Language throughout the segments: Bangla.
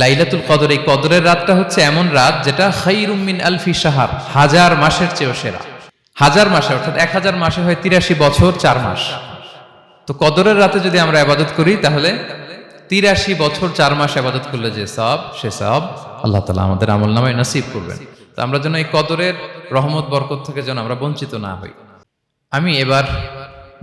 লাইলাতুল কদর, এই কদরের রাতটা হচ্ছে এমন রাত যেটা খাইরুম মিন আলফি সাহার হাজার মাসের চেয়েও সেরা। হাজার মাসে, অর্থাৎ এক হাজার মাসে হয় তিরাশি বছর চার মাস। তো কদরের রাতে যদি আমরা আবাদত করি, তাহলে তিরাশি বছর চার মাস আবাদত করলে যে সব, সে সব আল্লাহ তালা আমাদের আমল নামায় নসিব করবেন। তো আমরা যেন এই কদরের রহমত, বরকত থেকে যেন আমরা বঞ্চিত না হই। আমি এবার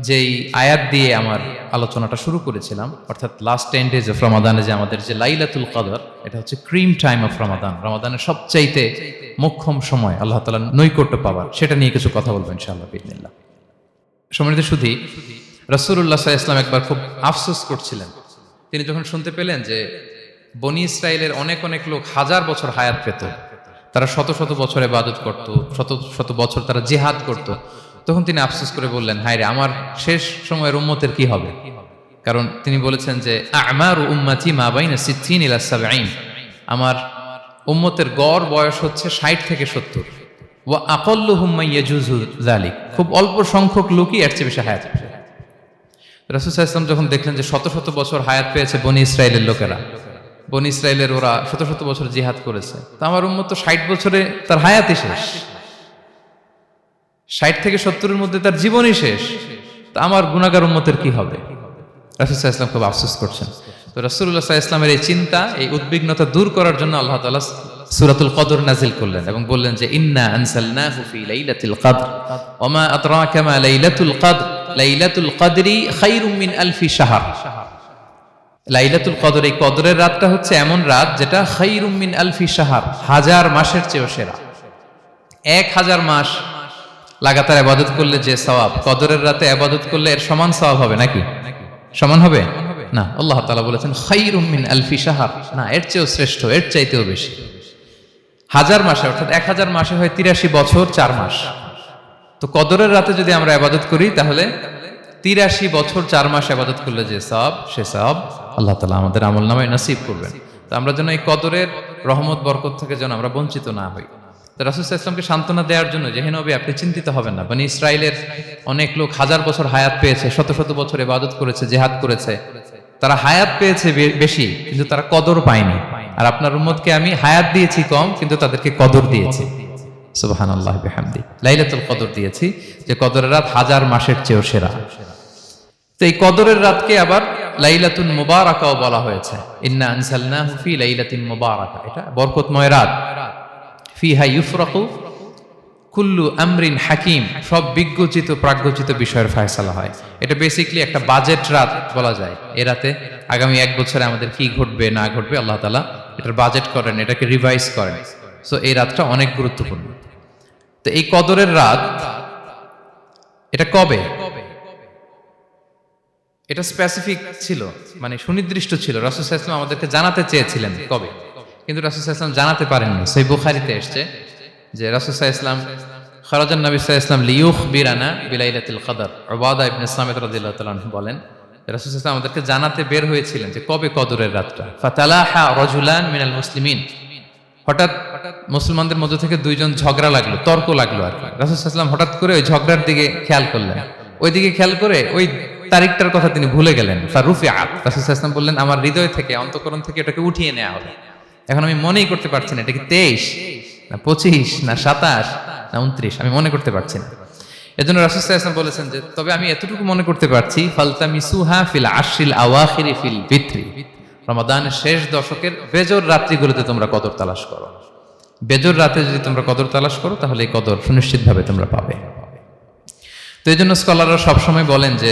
যেই আয়াত দিয়ে আমার আলোচনাটা শুরু করেছিলাম, অর্থাৎ লাস্ট টেন ডেজ অফ রমাদানে যে আমাদের যে লাইলাতুল কদর, এটা হচ্ছে ক্রিম টাইম অফ রমাদান রমাদানের সবচাইতে মোক্ষম সময় আল্লাহ তালা নৈকট্য পাওয়ার, সেটা নিয়ে কিছু কথা বলবেন ইনশাআল্লাহ বিদিনিল্লাহ সম্মানিত শুধু রসুল্লাহ ইসলাম একবার খুব আফসোস করছিলেন। তিনি যখন শুনতে পেলেন যে বনি ইসরায়েলের অনেক অনেক লোক হাজার বছর হায়াত পেত, তারা শত শত বছর ইবাদত করত, শত শত বছর তারা জিহাদ করত তখন তিনি আফসোস করে বললেন, হায় রে, আমার শেষ সময়ের উম্মতের কি হবে? কারণ তিনি বলেছেন যে, আমার উম্মাতি মা বাইনা সিদ্ধিন সাবঈন। আমার উম্মতের গড় বয়স হচ্ছে ষাট থেকে সত্তর। ও আকল্লু হুম্মা ইয়াজুজু জালিক খুব অল্প সংখ্যক লোকই এর চেয়ে বেশি হায়াত রাসুল ইসলাম যখন দেখলেন যে শত শত বছর হায়াত পেয়েছে বনি ইসরায়েলের লোকেরা, বনি ইসরায়েলের ওরা শত শত বছর জিহাদ করেছে, তা আমার উম্মত তো ষাট বছরে তার হায়াতই শেষ। ষাট থেকে সত্তরের মধ্যে তার জীবনই শেষ। তা আমার গুণাগার উম্মতের কি হবে? রাসুল ইসলাম খুব আফসোস করছেন। তো রাসুল্লাহ ইসলামের এই চিন্তা, এই উদ্বিগ্নতা দূর করার জন্য আল্লাহ তালা সুরাতুল কদর নাজিল করলেন এবং বললেন যে, ইন্না আনসালনাহু ফি লাইলাতিল কদর ওমা আদরাকা মা লাইলাতুল কদর, লাইলাতুল কদরি খায়রুম মিন আলফি শাহর। লাইলাতুল কদর, এই কদরের রাতটা হচ্ছে এমন রাত যেটা খায়রুম মিন আলফি শাহর, হাজার মাসের চেয়েও সেরা। এক হাজার মাস লাগাতার আবাদত করলে যে সওয়াব, কদরের রাতে আবাদত করলে এর সমান সওয়াব হবে নাকি? সমান হবে? না, আল্লাহ তাআলা বলেছেন মিন আলফি শাহর। না, এর চেয়েও শ্রেষ্ঠ, এর চাইতেও বেশি। হাজার মাসে, অর্থাৎ এক হাজার মাসে হয় তিরাশি বছর চার মাস। তো কদরের রাতে যদি আমরা আবাদত করি, তাহলে তিরাশি বছর চার মাস আবাদত করলে যে সব সে সব আল্লাহ তালা আমাদের আমল নামায় নসিব করবেন। তো আমরা যেন এই কদরের রহমত, বরকত থেকে যেন আমরা বঞ্চিত না হই। তো রাসুল ইসলামকে সান্ত্বনা দেওয়ার জন্য যে নবী, আপনি চিন্তিত হবেন না। মানে ইসরায়েলের অনেক লোক হাজার বছর হায়াত পেয়েছে, শত শত বছর এবাদত করেছে, জেহাদ করেছে। তারা হায়াত পেয়েছে বেশি, কিন্তু তারা কদর পায়নি। আর আপনার উম্মতকে আমি হায়াত দিয়েছি কম, কিন্তু তাদেরকে কদর দিয়েছি। সুবাহান আল্লাহ বেহামদি। লাইলাতুল কদর দিয়েছি, যে কদরের রাত হাজার মাসের চেয়েও সেরা। তো এই কদরের রাতকে আবার লাইলাতুল মুবারাকাও বলা হয়েছে। ইন্না আনসালনাহু ফি লাইলাতিন মুবারাকা। এটা বরকতময় রাত। ফিহা ইউফরাকু, কুল্লু আমরিন হাকিম, সব বিজ্ঞচিত, প্রাজ্ঞচিত বিষয়ের ফয়সালা হয়। এটা বেসিকলি একটা বাজেট রাত বলা যায়। এ রাতে আগামী এক বছরে আমাদের কি ঘটবে, না ঘটবে, আল্লাহ তালা এটার বাজেট করেন, এটাকে রিভাইজ করেন। সো এই রাতটা অনেক গুরুত্বপূর্ণ। তো এই কদরের রাত, এটা কবে? এটা স্পেসিফিক ছিল মানে সুনির্দিষ্ট ছিল। রাসুল ইসলাম আমাদেরকে জানাতে চেয়েছিলেন কবে? কিন্তু রাসুল ইসলাম জানাতে পারেননি। সেই বুখারিতে এসছে যে রাসুল ইসলাম খরাজান নবী ইসলাম লিউখ বিরানা বিলাইলাতুল কদর। ওবাদা ইবনে রাদিয়াল্লাহু তাআলা বলেন রাসুল ইসলাম আমাদেরকে জানাতে বের হয়েছিলেন যে কবে কদরের রাতটা। ফাতালাহা রজুলান মিনাল মুসলিমিন। হঠাৎ মুসলমানদের মধ্যে থেকে দুইজন ঝগড়া লাগল, তর্ক লাগল আর কি। রাসুলাম হঠাৎ করে ওই ঝগড়ার দিকে খেয়াল করলেন। ওই দিকে খেয়াল করে ওই তারিখটার কথা তিনি ভুলে গেলেন। ফারুফি আত রাসুলাম বললেন, আমার হৃদয় থেকে, অন্তকরণ থেকে এটাকে উঠিয়ে নেওয়া হবে। এখন আমি মনেই করতে পারছি না, এটা কি তেইশ, না পঁচিশ, না সাতাশ, না উনত্রিশ, আমি মনে করতে পারছি না। এজন্য রাসুলাম বলেছেন যে, তবে আমি এতটুকু মনে করতে পারছি ফালতা মিসুহা ফিল আশিল আওয়াখিরি ফিল বিত্রি রমাদানের শেষ দশকের বেজর রাত্রিগুলোতে তোমরা কদর তালাশ করো। বেজর রাতে যদি তোমরা কদর তালাশ করো, তাহলে এই কদর সুনিশ্চিতভাবে তোমরা পাবে। তো এই জন্য স্কলাররা সবসময় বলেন যে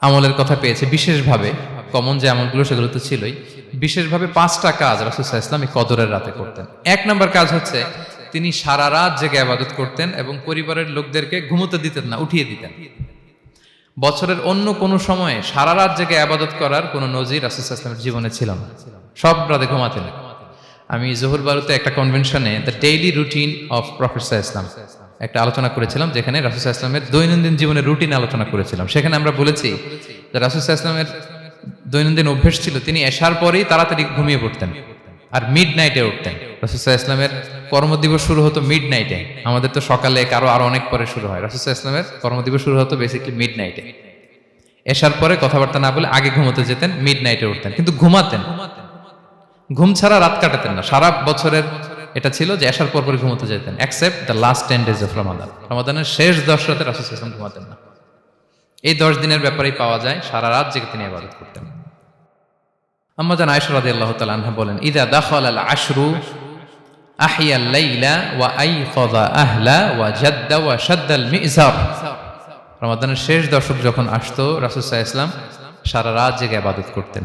আমলের কথা পেয়েছি। বিশেষভাবে কমন যে আমলগুলো, সেগুলো তো ছিলই। বিশেষভাবে পাঁচটা কাজ রাসুসাহ ইসলাম কদরের রাতে করতেন। এক নম্বর কাজ হচ্ছে, তিনি সারা রাত জেগে আবাদত করতেন এবং পরিবারের লোকদেরকে ঘুমোতে দিতেন না, উঠিয়ে দিতেন। বছরের অন্য কোনো সময়ে সারা রাত জেগে আবাদত করার কোনো নজির রাসুসাহ ইসলামের জীবনে ছিল না। সব রাতে ঘুমাতেন। আমি জহুর বারুতে একটা কনভেনশনে the daily routine of professor Islam একটা আলোচনা করেছিলাম যেখানে রাসুসাহ ইসলামের দৈনন্দিন জীবনের রুটিন আলোচনা করেছিলাম। সেখানে আমরা বলেছি যে রাসুসাহ ইসলামের দৈনন্দিন অভ্যেস ছিল, তিনি এসার পরেই তাড়াতাড়ি ঘুমিয়ে পড়তেন আর মিড নাইটে উঠতেন রাসুসাহ ইসলামের কর্মদিবস শুরু হতো মিড নাইটে আমাদের তো সকালে কারও আরও অনেক পরে শুরু হয়। রাসুসাহ ইসলামের কর্মদিবস শুরু হতো বেসিকলি মিড নাইটে এসার পরে কথাবার্তা না বলে আগে ঘুমোতে যেতেন মিড নাইটে উঠতেন। কিন্তু ঘুমাতেন। ঘুম ছাড়া রাত কাটাতেন না। সারা বছরের এটা ছিল যে এসার পর ঘুমোতে যেতেন except the last ten days of Ramadan রমাদানের শেষ দশ রাতে রাসুল ইসলাম ঘুমাতেন না। এই দশ দিনের ব্যাপারেই পাওয়া যায়, সারা রাত জেগে তিনি আবাদত করতেন। আম্মাজান আয়সা রাদি আল্লাহ তালা বলেন, ইদা দাখল আল আশরু আহিয়া লাইলা ওয়া আই আইফাদা আহলা ওয়া জাদ্দা ওয়া শাদ্দাল মিজার রমাদানের শেষ দশক যখন আসতো রাসুসাহ ইসলাম সারা রাত জেগে আবাদত করতেন।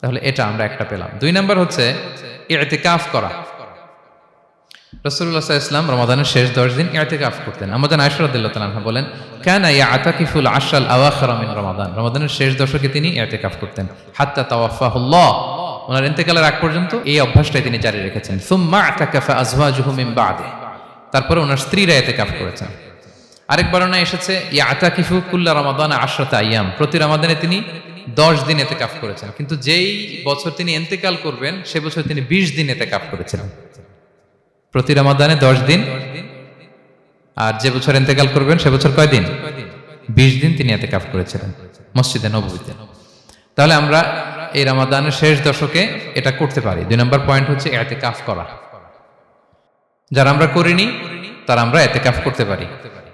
তাহলে এটা আমরা একটা পেলাম। দুই নাম্বার হচ্ছে কাফ করা। রসুল্লাহ ইসলাম রমাদানের শেষ দশ দিন কাফ করতেন। আমাদের আয়সরাদ্দাহ তালাহা বলেন, কেন ইয়া আতাকিফুল আশাল আওয়াখরামিন রমাদান। রমাদানের শেষ দশকে তিনি কাফ করতেন। হাত্তা তাওয়াফাহুল্লাহ। ওনার ইন্তেকালের আগ পর্যন্ত এই অভ্যাসটাই তিনি জারি রেখেছেন। সুম্মা আতাকাফা আজওয়াজুহু মিন বাদে। তারপরে ওনার স্ত্রীরা কাফ করেছেন। আরেক বর্ণনা এসেছে ইয়া আতাকিফু রমাদান আশরাত আইয়াম প্রতি রমাদানে তিনি দশ দিন এতে কাফ করেছেন। কিন্তু যেই বছর তিনি এন্তেকাল করবেন, সে বছর তিনি বিশ দিন এতে কাফ করেছিলেন প্রতি রমাদানে দশ দিন। আর যে বছর এন্তেকাল করবেন, সে বছর কয় দিন? বিশ দিন তিনি এতে কাফ করেছিলেন মসজিদে নবীতে তাহলে আমরা এই রমাদানের শেষ দশকে এটা করতে পারি। দুই নম্বর পয়েন্ট হচ্ছে এতে কাফ করা। যারা আমরা করিনি, তারা আমরা এতে কাফ করতে পারি।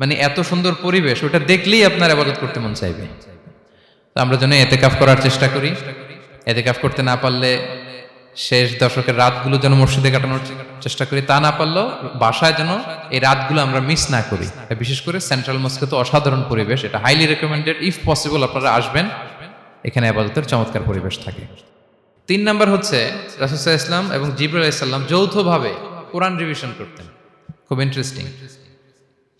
মানে এত সুন্দর পরিবেশ, ওটা দেখলেই আপনার আবাদত করতে মন চাইবে। তো আমরা যেন এতেকাফ করার চেষ্টা করি। এতেকাফ করতে না পারলে শেষ দশকের রাতগুলো যেন মসজিদে কাটানোর চেষ্টা করি। তা না পারলেও বাসায় যেন এই রাতগুলো আমরা মিস না করি। বিশেষ করে সেন্ট্রাল মস্কে তো অসাধারণ পরিবেশ, এটা হাইলি রেকমেন্ডেড ইফ পসিবল আপনারা আসবেন, এখানে আপাততের চমৎকার পরিবেশ থাকে। তিন নাম্বার হচ্ছে রাসুসাহ ইসলাম এবং জিবরুল ইসলাম যৌথভাবে কোরআন রিভিশন করতেন। খুব ইন্টারেস্টিং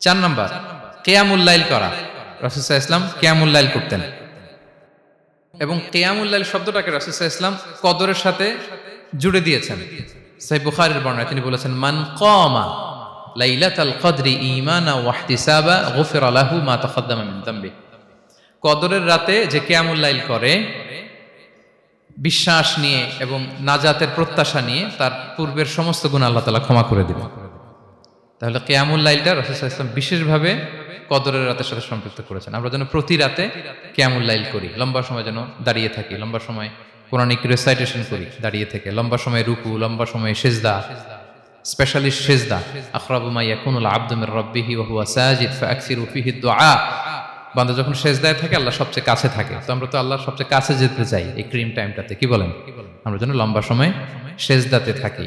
চার নাম্বার কেয়ামুল্লাইল করা। রাসুসা ইসলাম কেয়ামুল্লাইল করতেন। এবং কেয়ামুল্লাহ শব্দটাকে রাসুসা ইসলাম কদরের সাথে জুড়ে দিয়েছেন। সাই বুখারের বর্ণায় তিনি বলেছেন, মান কমা লাইলাতাল কদরি ঈমানা ওয়াহতিসাবা গফিরা লাহু মা তাকাদ্দামা মিন কদরের রাতে যে কেয়ামুল্লাইল করে, বিশ্বাস নিয়ে এবং নাজাতের প্রত্যাশা নিয়ে তার পূর্বের সমস্ত গুণ আল্লাহ তাআলা ক্ষমা করে দিবেন। তাহলে কেয়ামুল্লাইলটা রাসুসা ইসলাম বিশেষভাবে কদরের রাতের সাথে সম্পৃক্ত করেছেন। আমরা যেন প্রতি রাতে কেয়ামুল্লাইল করি, লম্বা সময় যেন দাঁড়িয়ে থাকি, লম্বা সময় কোরআনিক রেসাইটেশন করি, দাঁড়িয়ে থেকে, লম্বা সময় রুকু, লম্বা সময় সেজদা স্পেশালিস্ট সেজদা। আখরাবু মা ইয়াকুনুল আবদু মির রাব্বিহি ওয়া হুয়া সাজিদ দুআ। বান্দা যখন সেজদায় থাকে, আল্লাহ সবচেয়ে কাছে থাকে। তো আমরা তো আল্লাহর সবচেয়ে কাছে যেতে চাই এই ক্রিম টাইমটাতে, কি বলেন? আমরা যেন লম্বা সময় সেজদাতে থাকি।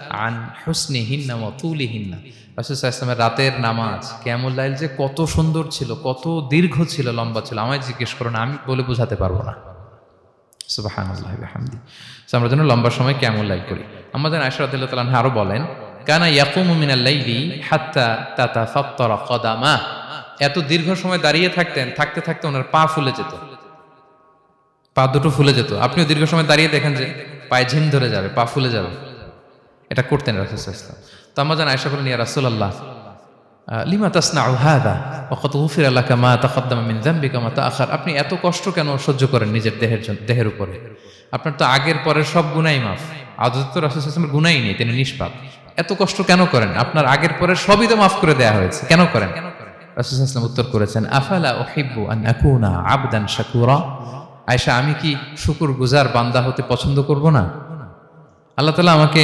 আন হুসনি হিন্না মতুলি হিন্না রাসুসাহ ইসলামের রাতের নামাজ কেমন লাইল যে কত সুন্দর ছিল, কত দীর্ঘ ছিল, লম্বা ছিল। আমায় জিজ্ঞেস করো না আমি বলে বোঝাতে পারব না। আমরা যেন লম্বা সময় কেমন লাইল করি। আমাদের তালান আরও বলেন, কানা ইয়াকুমু মিনাল লাইলি হাত্তা তাতা ফাত্তরা কদামা। এত দীর্ঘ সময় দাঁড়িয়ে থাকতেন, থাকতে থাকতে ওনার পা ফুলে যেত। পা দুটো ফুলে যেত। আপনিও দীর্ঘ সময় দাঁড়িয়ে দেখেন যে পায়ে ঝিম ধরে যাবে, পা ফুলে যাবে। এটা করতেন রাসুল ইসলাম তো আমার যেন আয়সা বলেন ইয়া রাসূলুল্লাহ লিমা তাসনা হাদা? ওয়াকাদ গুফির লাকা মা তাকাদ্দামা মিন যামবিকা মা তাআখার? আপনি এত কষ্ট কেন সহ্য করেন নিজের দেহের দেহের উপরে? আপনার তো আগের পরের সব গুনাই মাফ। আদত তো রাসূল সাল্লাল্লাহু গুনাই নেই, তিনি নিষ্পাপ। এত কষ্ট কেন করেন? আপনার আগের পরের সবই তো মাফ করে দেয়া হয়েছে। কেন করেন? রাসূল সাল্লাল্লাহু উত্তর করেছেন, আফালা উহিব্বু আন আকুনা আবদান শাকুরা? আয়েশা, আমি কি শুকুর গুজার বান্দা হতে পছন্দ করব না? আল্লাহ তালা আমাকে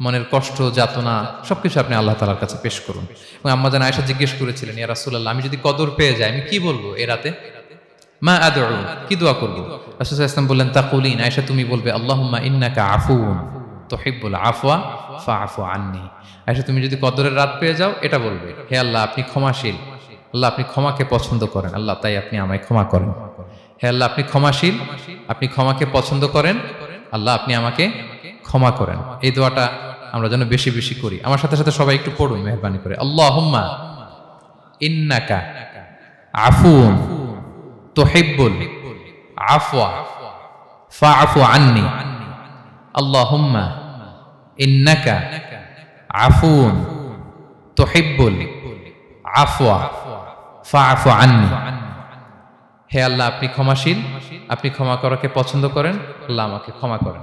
মনের কষ্ট, যাতনা, সবকিছু আপনি আল্লাহ তালার কাছে পেশ করুন। এবং আম্মা জান আয়সা জিজ্ঞেস করেছিলেন, ইয়া রাসূলুল্লাহ, আমি যদি কদর পেয়ে যাই, আমি কি বলব এ রাতে? মা আদউ, কি দোয়া করব? রাসূল ইসলাম বললেন, তাকুলিন। আয়সা তুমি বলবে, আল্লাহুম্মা ইন্নাকা আফুন তুহিব্বুল আফওয়া ফাআফু আন্নি। আয়সা তুমি যদি কদরের রাত পেয়ে যাও, এটা বলবে, হে আল্লাহ, আপনি ক্ষমাশীল। আল্লাহ আপনি ক্ষমাকে পছন্দ করেন। আল্লাহ তাই আপনি আমায় ক্ষমা করেন। হে আল্লাহ, আপনি ক্ষমাশীল। আপনি ক্ষমাকে পছন্দ করেন। আল্লাহ আপনি আমাকে ক্ষমা করেন। এই দোয়াটা আমরা যেন বেশি বেশি করি। আমার সাথে সাথে সবাই একটু পড়ুন, মেহরবানি করে। আল্লাহ ইন্নাকা আফুন তুহিব্বুল আফওয়া ফাআফু আন্নি। আল্লাহুম্মা ইন্নাকা আফুন তুহিব্বুল আফওয়া ফাআফু আন্নি। হে আল্লাহ, আপনি ক্ষমাশীল। আপনি ক্ষমা করাকে পছন্দ করেন। আল্লাহ আমাকে ক্ষমা করেন।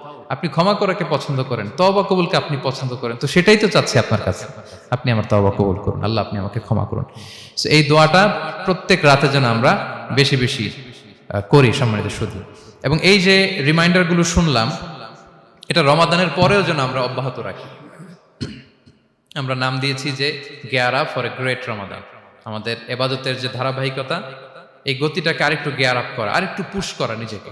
আপনি ক্ষমা করাকে পছন্দ করেন, তওবা কবুলকে আপনি পছন্দ করেন, তো সেটাই তো চাচ্ছি আপনার কাছে। আপনি আমার তওবা কবুল করুন, আল্লাহ আপনি আমাকে ক্ষমা করুন। এই দোয়াটা প্রত্যেক রাতে যেন আমরা বেশি বেশি করি সম্মানিত শুধু এবং এই যে রিমাইন্ডারগুলো শুনলাম, এটা রমাদানের পরেও যেন আমরা অব্যাহত রাখি। আমরা নাম দিয়েছি যে গেয়ারা ফর এ গ্রেট রমাদান। আমাদের এবাদতের যে ধারাবাহিকতা, এই গতিটাকে আরেকটু গেয়ার আপ করা, আরেকটু পুশ করা নিজেকে।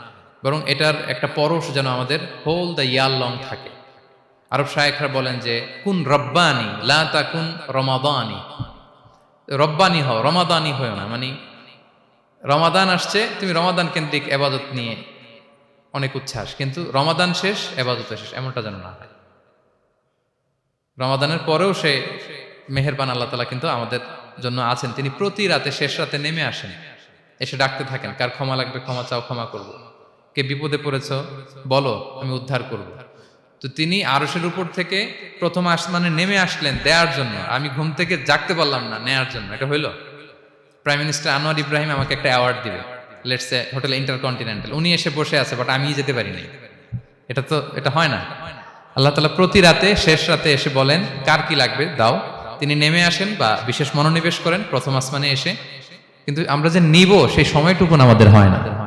বরং এটার একটা পরশ যেন আমাদের হোল দ্য ইয়ার লং থাকে। আরব শায়েখরা বলেন যে, কুন রব্বানি, লা তা কুন রমাদানি। রব্বানি হও, রমাদানি হয়েও না মানে রমাদান আসছে, তুমি রমাদান কেন্দ্রিক এবাদত নিয়ে অনেক উচ্ছ্বাস, কিন্তু রমাদান শেষ, এবাদত শেষ, এমনটা যেন না হয়। রমাদানের পরেও সে মেহেরবান আল্লাহ তালা কিন্তু আমাদের জন্য আছেন। তিনি প্রতি রাতে শেষ রাতে নেমে আসেন, এসে ডাকতে থাকেন, কার ক্ষমা লাগবে, ক্ষমা চাও, ক্ষমা করব। কে বিপদে পড়েছ? বলো, আমি উদ্ধার করব। তো তিনি আরসের উপর থেকে প্রথম আসমানে নেমে আসলেন দেওয়ার জন্য। আমি ঘুম থেকে জাগতে পারলাম না নেয়ার জন্য। এটা হইল। প্রাইম মিনিস্টার আনোয়ার ইব্রাহিম আমাকে একটা অ্যাওয়ার্ড দিবে। লেটস এ হোটেল ইন্টারকন্টিনেন্টাল উনি এসে বসে আছে বাট আমি যেতে পারি নাই। এটা তো, এটা হয় না। আল্লাহ তালা প্রতি রাতে, শেষ রাতে এসে বলেন, কার কি লাগবে? দাও। তিনি নেমে আসেন বা বিশেষ মনোনিবেশ করেন, প্রথম আসমানে এসে। কিন্তু আমরা যে নিব, সেই সময়টুকুন আমাদের হয় না।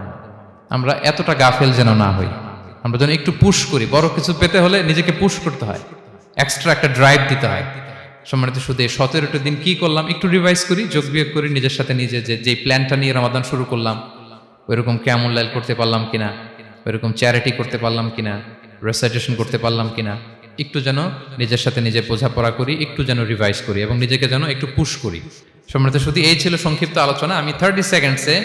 আমরা এতটা গাফেল যেন না হই। আমরা যেন একটু পুশ করি। বড় কিছু পেতে হলে নিজেকে পুশ করতে হয়। এক্সট্রা একটা ড্রাইভ দিতে হয়। সম্মানিত শুধু এই সতেরোটা দিন কি করলাম? একটু রিভাইজ করি, যোগ বিয়োগ করি, নিজের সাথে নিজে যে, যেই প্ল্যানটা নিয়ে রমাদান শুরু করলাম, ওইরকম কেমন লাইল করতে পারলাম কিনা? ওইরকম চ্যারিটি করতে পারলাম কিনা? রেসাইটেশন করতে পারলাম কিনা? একটু যেন নিজের সাথে নিজে বোঝাপড়া করি, একটু যেন রিভাইজ করি এবং নিজেকে যেন একটু পুশ করি। সম্মানিত শুধু এই ছিল সংক্ষিপ্ত আলোচনা। আমি থার্টি সেকেন্ডসে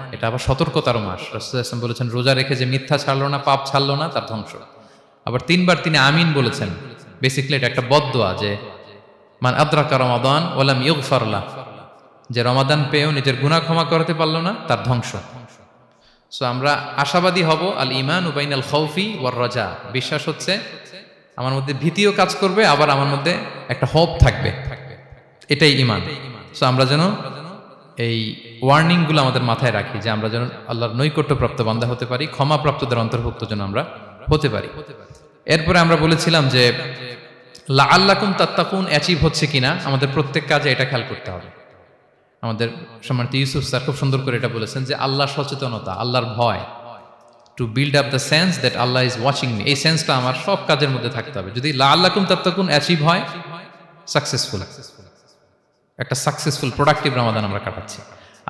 এটা আবার সতর্কতার মাস। রাসুল বলেছেন, রোজা রেখে যে মিথ্যা ছাড়লো না, পাপ ছাড়লো না, তার ধ্বংস। আবার তিনবার তিনি আমিন বলেছেন। বেসিক্যালি এটা একটা বদোয়া যে, মান আদ্রাকা রমাদান ওলাম ইউগফারলা যে রমাদান পেয়েও নিজের গুনাহ ক্ষমা করতে পারল না, তার ধ্বংস। সো আমরা আশাবাদী হব, আল ইমান উবাইন আল খৌফি ওয়ার রজা। বিশ্বাস হচ্ছে, আমার মধ্যে ভীতিও কাজ করবে, আবার আমার মধ্যে একটা হোপ থাকবে। এটাই ইমান সো আমরা যেন এই ওয়ার্নিংগুলো আমাদের মাথায় রাখি যে আমরা যেন আল্লাহর নৈকট্যপ্রাপ্ত বান্ধা হতে পারি, ক্ষমাপ্রাপ্তদের অন্তর্ভুক্ত যেন আমরা হতে পারি। এরপরে আমরা বলেছিলাম যে লা আল্লাকুম তাত্তাকুন অ্যাচিভ হচ্ছে কিনা, আমাদের প্রত্যেক কাজে এটা খেয়াল করতে হবে। আমাদের সম্মানিত ইউসুফ স্যার খুব সুন্দর করে এটা বলেছেন যে, আল্লাহ সচেতনতা, আল্লাহর ভয়। To build up the sense that Allah is watching me এই সেন্সটা আমার সব কাজের মধ্যে থাকতে হবে। যদি লা আল্লাকুম তাত্তাকুন অ্যাচিভ হয় সাকসেসফুল একটা সাকসেসফুল প্রোডাক্টিভ রমাদান আমরা কাটাচ্ছি।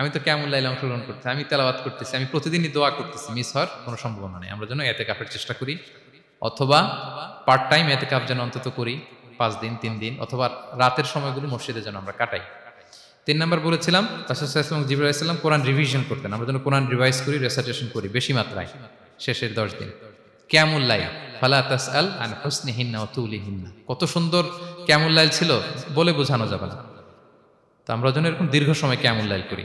আমি তো কেমন লাইলে অংশগ্রহণ করতেছি আমি তেলাবাদ করতেছি, আমি প্রতিদিনই দোয়া করতেছি, মিস হওয়ার কোনো সম্ভাবনা নেই। আমরা যেন এতে কাফের চেষ্টা করি, অথবা পার্ট টাইম এতে কাপ যেন অন্তত করি, পাঁচ দিন, তিন দিন, অথবা রাতের সময়গুলো মসজিদে যেন আমরা কাটাই। তিন নম্বর বলেছিলাম তাসাম জিবুল ইসলাম কোরআন রিভিশন করতেন। আমরা যেন কোরআন রিভাইজ করি রেসাইটেশন করি, বেশি মাত্রায়, শেষের দশ দিন। ক্যামুল্লাই ফালা আল আন হোসনি হিন্না হিন্না কত সুন্দর ক্যামুল্লাইল ছিল, বলে বোঝানো যাবে না। তো আমরা যেন এরকম দীর্ঘ সময় ক্যামুল্লাইল করি।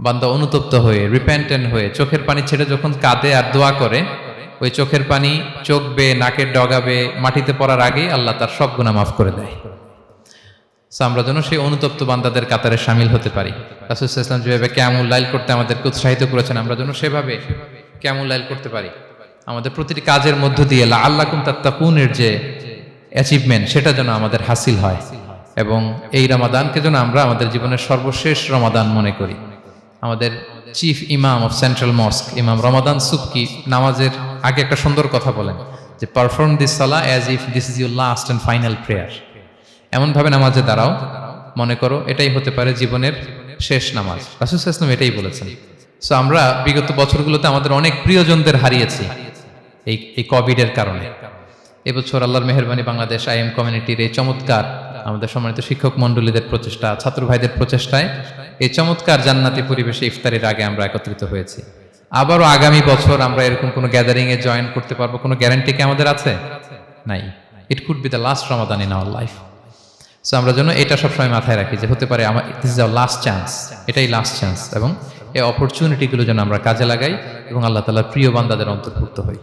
বান্দা অনুতপ্ত হয়ে রিপেন্টেন্ট হয়ে, চোখের পানি ছেড়ে যখন কাঁদে আর দোয়া করে, ওই চোখের পানি চোখ বে নাকের ডগাবে, মাটিতে পড়ার আগেই আল্লাহ তার সব গুণা মাফ করে দেয়। আমরা যেন সেই অনুতপ্ত বান্দাদের কাতারে সামিল হতে পারি। রাসুল ইসলাম যেভাবে ক্যামুল লাইল করতে আমাদেরকে উৎসাহিত করেছেন, আমরা যেন সেভাবে ক্যামুল লাইল করতে পারি। আমাদের প্রতিটি কাজের মধ্য দিয়ে আল্লাহ কুম তাত্তাকুনের যে অ্যাচিভমেন্ট সেটা যেন আমাদের হাসিল হয়। এবং এই রমাদানকে যেন আমরা আমাদের জীবনের সর্বশেষ রমাদান মনে করি। আমাদের চিফ ইমাম অফ সেন্ট্রাল মস্ক ইমাম রমাদান সুবকি নামাজের আগে একটা সুন্দর কথা বলেন যে perform this salah as if this is your last and final prayer এমনভাবে নামাজে দাঁড়াও, মনে করো এটাই হতে পারে জীবনের শেষ নামাজ। রাসুল ইসলাম এটাই বলেছেন। সো আমরা বিগত বছরগুলোতে আমাদের অনেক প্রিয়জনদের হারিয়েছি এই এই কোভিডের কারণে। এবছর আল্লাহর মেহরবানি বাংলাদেশ আইএম কমিউনিটির এই চমৎকার আমাদের সম্মানিত শিক্ষক মণ্ডলীদের প্রচেষ্টা, ছাত্র ভাইদের প্রচেষ্টায় এই চমৎকার জান্নাতি পরিবেশে ইফতারের আগে আমরা একত্রিত হয়েছি। আবারও আগামী বছর আমরা এরকম কোনো গ্যাদারিং এ জয়েন করতে পারব? কোনো গ্যারান্টি কি আমাদের আছে? নাই। It could be the last Ramadan in our life so আমরা যেন এটা সবসময় মাথায় রাখি যে হতে পারে আমার this is our last chance এটাই লাস্ট চান্স এবং এই অপরচুনিটিগুলো যেন আমরা কাজে লাগাই এবং আল্লাহ তালার প্রিয় বান্দাদের অন্তর্ভুক্ত হই।